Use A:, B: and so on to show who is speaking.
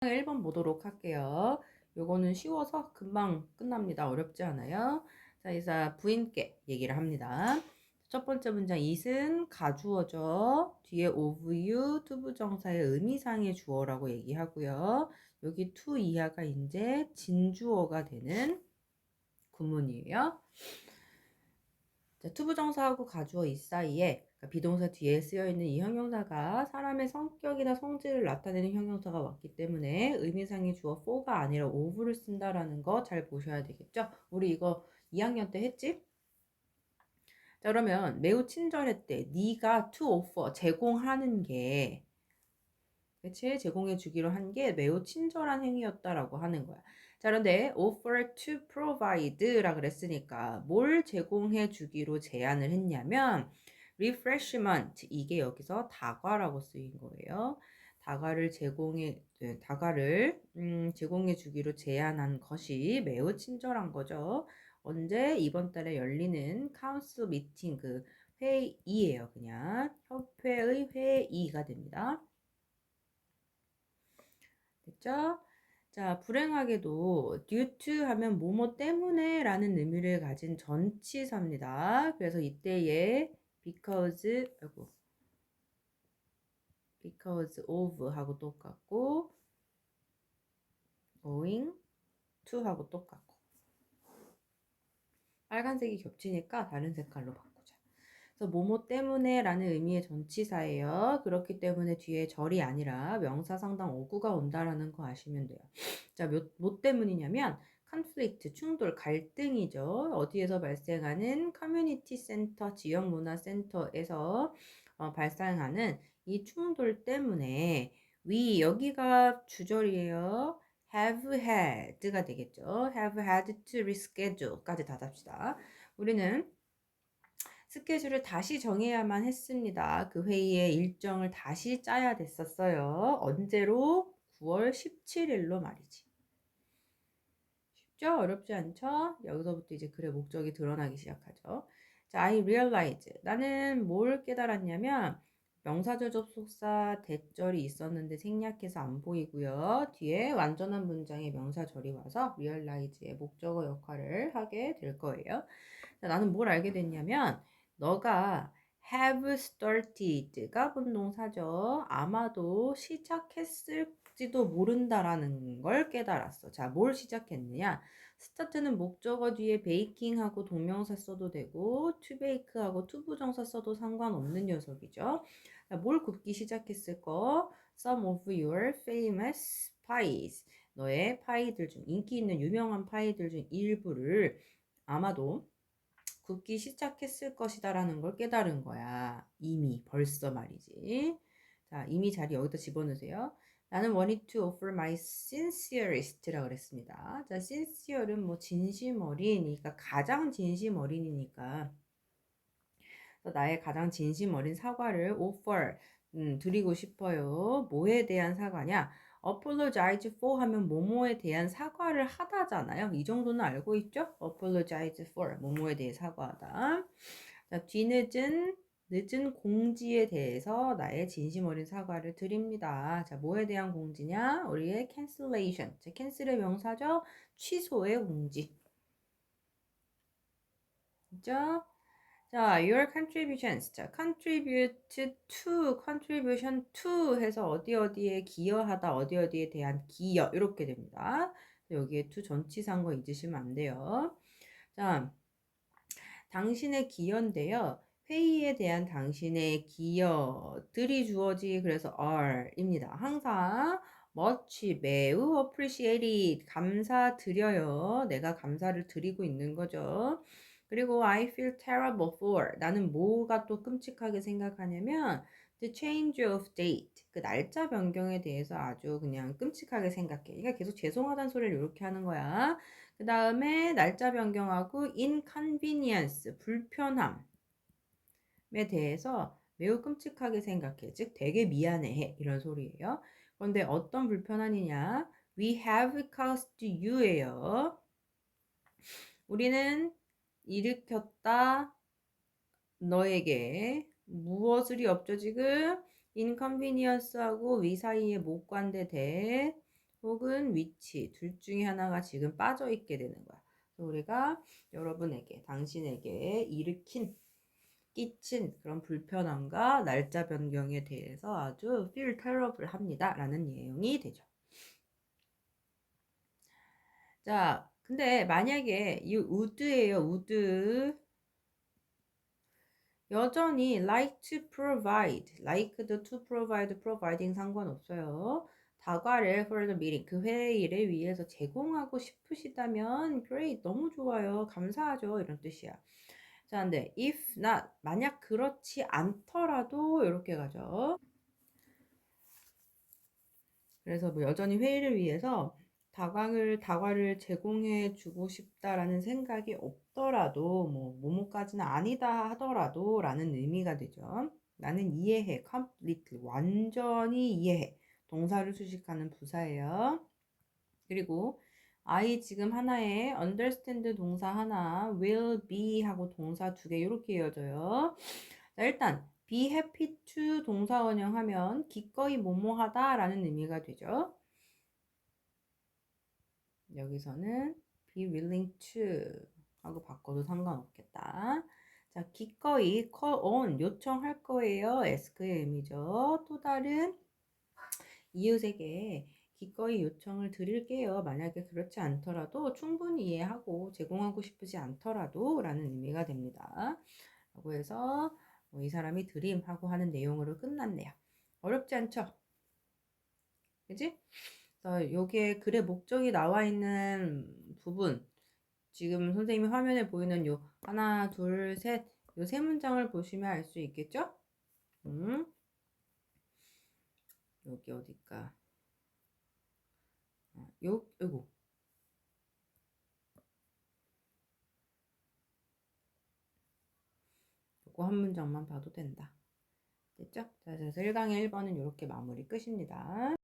A: 1번 보도록 할게요. 요거는 쉬워서 금방 끝납니다. 어렵지 않아요. 자, 이사 부인께 얘기를 합니다. 첫 번째 문장 it은 가주어죠. 뒤에 of you 투부정사의 의미상의 주어라고 얘기하고요. 여기 to 이하가 이제 진주어가 되는 구문이에요. 자, 투부정사하고 가주어 이 사이에 비동사 뒤에 쓰여 있는 이 형용사가 사람의 성격이나 성질을 나타내는 형용사가 왔기 때문에 의미상의 주어 for가 아니라 of를 쓴다라는 거 잘 보셔야 되겠죠? 우리 이거 2학년 때 했지? 자 그러면 매우 친절했대. 네가 to offer 제공하는 게 그치? 제공해 주기로 한 게 매우 친절한 행위였다라고 하는 거야. 자, 그런데 offer to provide라 그랬으니까 뭘 제공해 주기로 제안을 했냐면 refreshment 이게 여기서 다과라고 쓰인 거예요. 다과를 제공해 네, 다과를 음, 제공해 주기로 제안한 것이 매우 친절한 거죠. 언제 이번 달에 열리는 카운슬 미팅 그 회의예요. 그냥 협회의 회의가 됩니다. 됐죠? 자, 불행하게도 due to 하면 뭐뭐 때문에 라는 의미를 가진 전치사입니다. 그래서 이때에 because, 아이고, because of 하고 똑같고, going to 하고 똑같고. 빨간색이 겹치니까 다른 색깔로 바꾸자. 그래서 뭐뭐 때문에 라는 의미의 전치사예요. 그렇기 때문에 뒤에 절이 아니라 명사 상당 어구가 온다라는 거 아시면 돼요. 자, 몇, 뭐 때문이냐면 컨플릭트, 충돌, 갈등이죠. 어디에서 발생하는 커뮤니티 센터, 지역 문화 센터에서 어, 발생하는 이 충돌 때문에 we 여기가 주절이에요. have had가 되겠죠. have had to reschedule까지 다 답시다. 우리는 스케줄을 다시 정해야만 했습니다. 그 회의의 일정을 다시 짜야 됐었어요. 언제로? 9월 17일로 말이지. 쉽죠? 어렵지 않죠? 여기서부터 이제 글의 목적이 드러나기 시작하죠. 자, I realize. 나는 뭘 깨달았냐면, 명사절 접속사 대절이 있었는데 생략해서 안 보이고요. 뒤에 완전한 문장의 명사절이 와서 realize의 목적어 역할을 하게 될 거예요. 자, 나는 뭘 알게 됐냐면, 너가 have started가 분동사죠. 아마도 시작했을지도 모른다라는 걸 깨달았어. 자, 뭘 시작했느냐? 스타트는 목적어 뒤에 베이킹하고 동명사 써도 되고 to bake하고 to 부정사 써도 상관없는 녀석이죠. 자, 뭘 굽기 시작했을 거? Some of your famous pies. 너의 파이들 중 인기 있는 유명한 파이들 중 일부를 아마도 굽기 시작했을 것이다라는 걸 깨달은 거야. 이미 벌써 말이지. 자, 이미 자리 여기다 집어넣으세요. 나는 wanted to offer my sincerest라 그랬습니다. 자, sincere은 뭐 진심 어린이니까 가장 진심 어린이니까 나의 가장 진심 어린 사과를 offer 음, 드리고 싶어요. 뭐에 대한 사과냐? Apologize for 하면 뭐뭐에 대한 사과를 하다잖아요. 이 정도는 알고 있죠? apologize for 뭐뭐에 대해 사과하다. 자, 뒤늦은 늦은 공지에 대해서 나의 진심 어린 사과를 드립니다. 자, 뭐에 대한 공지냐? 우리의 cancellation. 자, cancel의 명사죠? 취소의 공지. 그죠? 자, your contributions. 자, contribute to, contribution to 해서 어디 어디에 기여하다, 어디 어디에 대한 기여 이렇게 됩니다. 여기에 to 전치사인 거 잊으시면 안 돼요. 자, 당신의 기여인데요. 회의에 대한 당신의 기여들이 주어지 그래서 are입니다. 항상 much 매우 appreciated 감사드려요. 내가 감사를 드리고 있는 거죠. 그리고 I feel terrible for 나는 뭐가 또 끔찍하게 생각하냐면 the change of date 그 날짜 변경에 대해서 아주 그냥 끔찍하게 생각해. 그러니까 계속 죄송하다는 소리를 이렇게 하는 거야. 그 다음에 날짜 변경하고 inconvenience 불편함에 대해서 매우 끔찍하게 생각해. 즉 되게 미안해 이런 소리예요. 그런데 어떤 불편함이냐? We have caused you예요. 우리는 일으켰다 너에게 무엇을이 없죠 지금 inconvenience하고 위 사이에 못 관대 대 혹은 위치 둘 중에 하나가 지금 빠져 있게 되는 거야. 그래서 우리가 여러분에게 당신에게 일으킨 끼친 그런 불편함과 날짜 변경에 대해서 아주 feel terrible 합니다. 라는 내용이 되죠. 자, 근데 만약에 이 would예요. would 여전히 like to provide, like the to provide, providing 상관없어요. 다과를 for the meeting, 그 회의를 위해서 제공하고 싶으시다면 great, 너무 좋아요. 감사하죠. 이런 뜻이야. 자, 근데 if not, 만약 그렇지 않더라도 이렇게 가죠. 그래서 뭐 여전히 회의를 위해서 다과를 다과를 제공해 주고 싶다라는 생각이 없더라도 뭐 뭐뭐까지는 아니다 하더라도라는 의미가 되죠. 나는 이해해, completely 완전히 이해해. 동사를 수식하는 부사예요. 그리고 I 지금 하나에 understand 동사 하나, will be 하고 동사 두 개 이렇게 이어져요. 자, 일단 be happy to 동사 원형하면 기꺼이 뭐뭐하다 라는 의미가 되죠. 여기서는 be willing to 하고 바꿔도 상관없겠다. 자, 기꺼이 call on 요청할 거예요. ask의 의미죠. 또 다른 이웃에게 기꺼이 요청을 드릴게요. 만약에 그렇지 않더라도 충분히 이해하고 제공하고 싶지 않더라도 라는 의미가 됩니다. 라고 해서 뭐 이 사람이 드림 하고 하는 내용으로 끝났네요. 어렵지 않죠? 그지? 그래서 여기에 글의 목적이 나와 있는 부분 지금 선생님이 화면에 보이는 요 하나 둘 셋 요 세 문장을 보시면 알 수 있겠죠? 음. 여기 어딜까? 어, 요, 요거. 요거 한 문장만 봐도 된다. 됐죠? 자, 그래서 1강의 1번은 이렇게 마무리 끝입니다.